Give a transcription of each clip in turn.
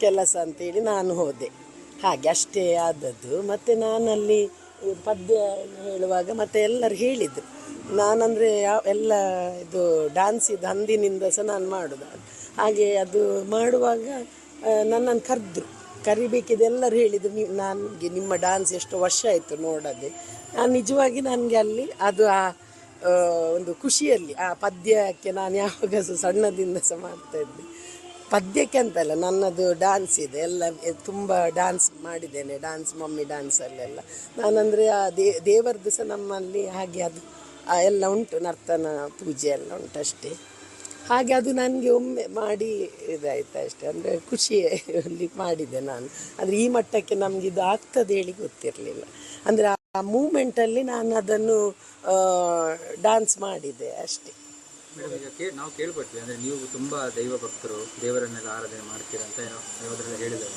ಕೆಲಸ ಅಂತೇಳಿ ನಾನು ಹೋದೆ. ಹಾಗೆ ಅಷ್ಟೇ ಆದದ್ದು. ಮತ್ತು ನಾನಲ್ಲಿ ಪದ್ಯ ಹೇಳುವಾಗ ಮತ್ತೆ ಎಲ್ಲರು ಹೇಳಿದರು. ನಾನಂದರೆ ಯಾವ ಎಲ್ಲ ಇದು ಡ್ಯಾನ್ಸ್ ಇದು ಅಂದಿನಿಂದ ಸಹ ನಾನು ಮಾಡೋದು. ಹಾಗೆ ಅದು ಮಾಡುವಾಗ ನನ್ನನ್ನು ಕರೆದ್ರು. ಕರಿಬೇಕಿದ್ದೆಲ್ಲರೂ ಹೇಳಿದರು, ನೀವು, ನನಗೆ ನಿಮ್ಮ ಡ್ಯಾನ್ಸ್ ಎಷ್ಟು ವರ್ಷ ಆಯಿತು ನೋಡೋದೆ. ನಾನು ನಿಜವಾಗಿ ನನಗೆ ಅಲ್ಲಿ ಅದು ಆ ಒಂದು ಖುಷಿಯಲ್ಲಿ ಆ ಪದ್ಯಕ್ಕೆ ನಾನು ಯಾವಾಗ ಸಹ ಸಣ್ಣದಿಂದ ಸಹ ಮಾಡ್ತಾ ಇದ್ದೆ. ಪದ್ಯಕ್ಕೆ ಅಂತಲ್ಲ, ನನ್ನದು ಡ್ಯಾನ್ಸ್ ಇದೆ, ಎಲ್ಲ ತುಂಬ ಡ್ಯಾನ್ಸ್ ಮಾಡಿದ್ದೇನೆ ಡ್ಯಾನ್ಸ್ ಮಮ್ಮಿ ಡ್ಯಾನ್ಸಲ್ಲೆಲ್ಲ ನಾನಂದರೆ ಆ ದೇ, ದೇವರದ್ದು ಸಹ ನಮ್ಮಲ್ಲಿ ಹಾಗೆ ಅದು ಎಲ್ಲ ಉಂಟು, ನರ್ತನ ಪೂಜೆ ಎಲ್ಲ ಉಂಟು ಅಷ್ಟೇ. ಹಾಗೆ ಅದು ನನಗೆ ಒಮ್ಮೆ ಮಾಡಿ ಇದಾಯ್ತು ಅಷ್ಟೇ, ಅಂದರೆ ಖುಷಿಯಲ್ಲಿ ಮಾಡಿದೆ ನಾನು. ಅಂದರೆ ಈ ಮಟ್ಟಕ್ಕೆ ನಮಗೆ ಇದು ಆಗ್ತದೆ ಹೇಳಿ ಗೊತ್ತಿರಲಿಲ್ಲ. ಅಂದರೆ ಆ ಮೂಮೆಂಟಲ್ಲಿ ನಾನು ಅದನ್ನು ಡ್ಯಾನ್ಸ್ ಮಾಡಿದೆ ಅಷ್ಟೇ. ಮೇಡಮ್ ಈಗ ಕೇ ನಾವು ಕೇಳ್ಪಟ್ವಿ ಅಂದರೆ ನೀವು ತುಂಬ ದೈವ ಭಕ್ತರು ದೇವರನ್ನೆಲ್ಲ ಆರಾಧನೆ ಮಾಡ್ತೀರಾ ಅಂತ ಏನೋ ಯಾವುದ್ರೆಲ್ಲ ಹೇಳಿದ್ದಾರೆ.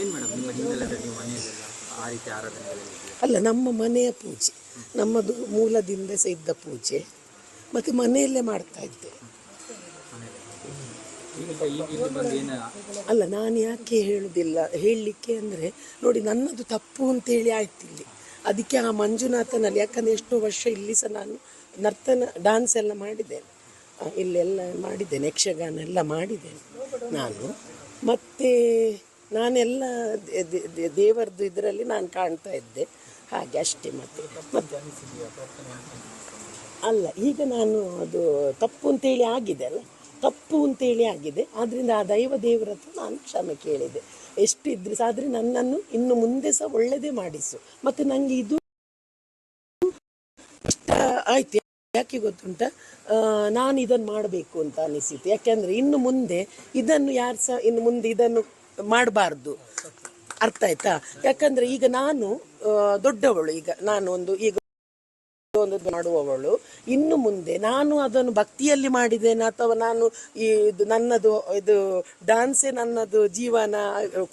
ಏನು ಮೇಡಮ್ ನಿಮ್ಮ ಅಂದರೆ ನೀವು ಮನೆಯಲ್ಲೆಲ್ಲ ಆ ರೀತಿ ಆರಾಧನೆ ಅಲ್ಲ ನಮ್ಮ ಮನೆಯ ಪೂಜೆ ನಮ್ಮದು ಮೂಲದಿಂದ ಸಹ ಇದ್ದ ಪೂಜೆ ಮತ್ತು ಮನೆಯಲ್ಲೇ ಮಾಡ್ತಾ ಇದ್ದೆ. ಅಲ್ಲ ನಾನು ಯಾಕೆ ಹೇಳುವುದಿಲ್ಲ ಹೇಳಲಿಕ್ಕೆ ಅಂದರೆ ನೋಡಿ ನನ್ನದು ತಪ್ಪು ಅಂತೇಳಿ ಆಯ್ತು ಇಲ್ಲಿ. ಅದಕ್ಕೆ ಆ ಮಂಜುನಾಥನಲ್ಲಿ ಯಾಕಂದರೆ ಎಷ್ಟೋ ವರ್ಷ ಇಲ್ಲಿ ಸಹ ನಾನು ನರ್ತನ ಡ್ಯಾನ್ಸ್ ಎಲ್ಲ ಮಾಡಿದ್ದೇನೆ. ಇಲ್ಲೆಲ್ಲ ಮಾಡಿದ್ದೇನೆ, ಯಕ್ಷಗಾನ ಎಲ್ಲ ಮಾಡಿದ್ದೇನೆ ನಾನು. ಮತ್ತು ನಾನೆಲ್ಲ ದೇವರದ್ದು ಇದರಲ್ಲಿ ನಾನು ಕಾಣ್ತಾ ಇದ್ದೆ. ಹಾಗೆ ಅಷ್ಟೇ ಮತ್ತೆ ಮತ್ತೆ ಅಲ್ಲ, ಈಗ ನಾನು ಅದು ತಪ್ಪು ಅಂತೇಳಿ ಆಗಿದೆ ಅಲ್ಲ? ತಪ್ಪು ಅಂತೇಳಿ ಆಗಿದೆ. ಆದ್ದರಿಂದ ಆ ದೈವ ದೇವರ ಹತ್ರ ನಾನು ಕ್ಷಮೆ ಕೇಳಿದೆ. ಎಷ್ಟು ಇದ್ರೆ ಸಹ ಆದರೆ ನನ್ನನ್ನು ಇನ್ನು ಮುಂದೆ ಸಹ ಒಳ್ಳೆಯದೇ ಮಾಡಿಸು. ಮತ್ತು ನನಗೆ ಇದು ಇಷ್ಟ ಆಯ್ತು. ಯಾಕೆ ಗೊತ್ತುಂಟ? ನಾನು ಇದನ್ನು ಮಾಡಬೇಕು ಅಂತ ಅನಿಸಿತು ಯಾಕೆಂದರೆ ಇನ್ನು ಮುಂದೆ ಇದನ್ನು ಯಾರು ಸಹ ಇನ್ನು ಮುಂದೆ ಇದನ್ನು ಮಾಡಬಾರ್ದು. ಅರ್ಥ ಆಯ್ತಾ? ಯಾಕಂದರೆ ಈಗ ನಾನು ದೊಡ್ಡವಳು. ಈಗ ನಾನು ಒಂದು, ಈಗ ಒಂದು ಮಾಡುವವಳು. ಇನ್ನು ಮುಂದೆ ನಾನು ಅದನ್ನು ಭಕ್ತಿಯಲ್ಲಿ ಮಾಡಿದ್ದೇನೆ ಅಥವಾ ನಾನು ಈ ಇದು ನನ್ನದು, ಇದು ಡಾನ್ಸೇ ನನ್ನದು ಜೀವನ,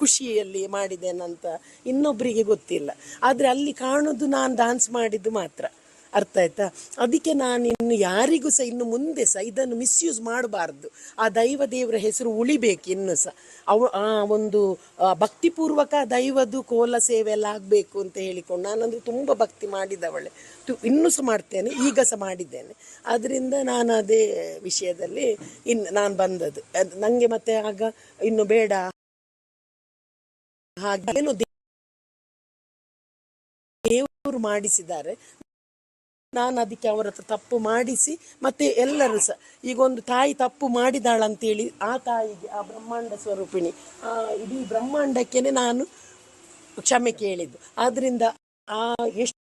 ಖುಷಿಯಲ್ಲಿ ಮಾಡಿದ್ದೇನಂತ ಇನ್ನೊಬ್ಬರಿಗೆ ಗೊತ್ತಿಲ್ಲ. ಆದರೆ ಅಲ್ಲಿ ಕಾಣೋದು ನಾನು ಡಾನ್ಸ್ ಮಾಡಿದ್ದು ಮಾತ್ರ. ಅರ್ಥ ಆಯ್ತಾ? ಅದಕ್ಕೆ ನಾನು ಇನ್ನು ಯಾರಿಗೂ ಸಹ ಇನ್ನು ಮುಂದೆ ಸಹ ಇದನ್ನು ಮಿಸ್ಯೂಸ್ ಮಾಡಬಾರ್ದು. ಆ ದೈವ ದೇವರ ಹೆಸರು ಉಳಿಬೇಕು ಇನ್ನು ಸಹ. ಅವ, ಆ ಒಂದು ಭಕ್ತಿಪೂರ್ವಕ ದೈವದು ಕೋಲ ಸೇವೆ ಎಲ್ಲ ಆಗಬೇಕು ಅಂತ ಹೇಳಿಕೊಂಡು ನಾನಂದ್ರೆ ತುಂಬ ಭಕ್ತಿ ಮಾಡಿದವಳೆ. ಇನ್ನೂ ಸಹ ಮಾಡ್ತೇನೆ, ಈಗ ಸಹ ಮಾಡಿದ್ದೇನೆ. ಆದ್ದರಿಂದ ನಾನು ಅದೇ ವಿಷಯದಲ್ಲಿ ಇನ್ನು ನಾನು ಬಂದದ್ದು. ನನಗೆ ಮತ್ತೆ ಆಗ ಇನ್ನು ಬೇಡ. ಹಾಗೆ, ಏನು ದೇವರು ಮಾಡಿಸಿದ್ದಾರೆ ನಾನು ಅದಕ್ಕೆ ಅವರ ತಪ್ಪು ಮಾಡಿಸಿ, ಮತ್ತೆ ಎಲ್ಲರೂ ಸಹ ಈಗ ಒಂದು ತಾಯಿ ತಪ್ಪು ಮಾಡಿದಾಳಂತೇಳಿ ಆ ತಾಯಿಗೆ, ಆ ಬ್ರಹ್ಮಾಂಡ ಸ್ವರೂಪಿಣಿ, ಆ ಇಡೀ ಬ್ರಹ್ಮಾಂಡಕ್ಕೇನೆ ನಾನು ಕ್ಷಮೆ ಕೇಳಿದ್ದು. ಆದ್ದರಿಂದ ಆ ಎಷ್ಟು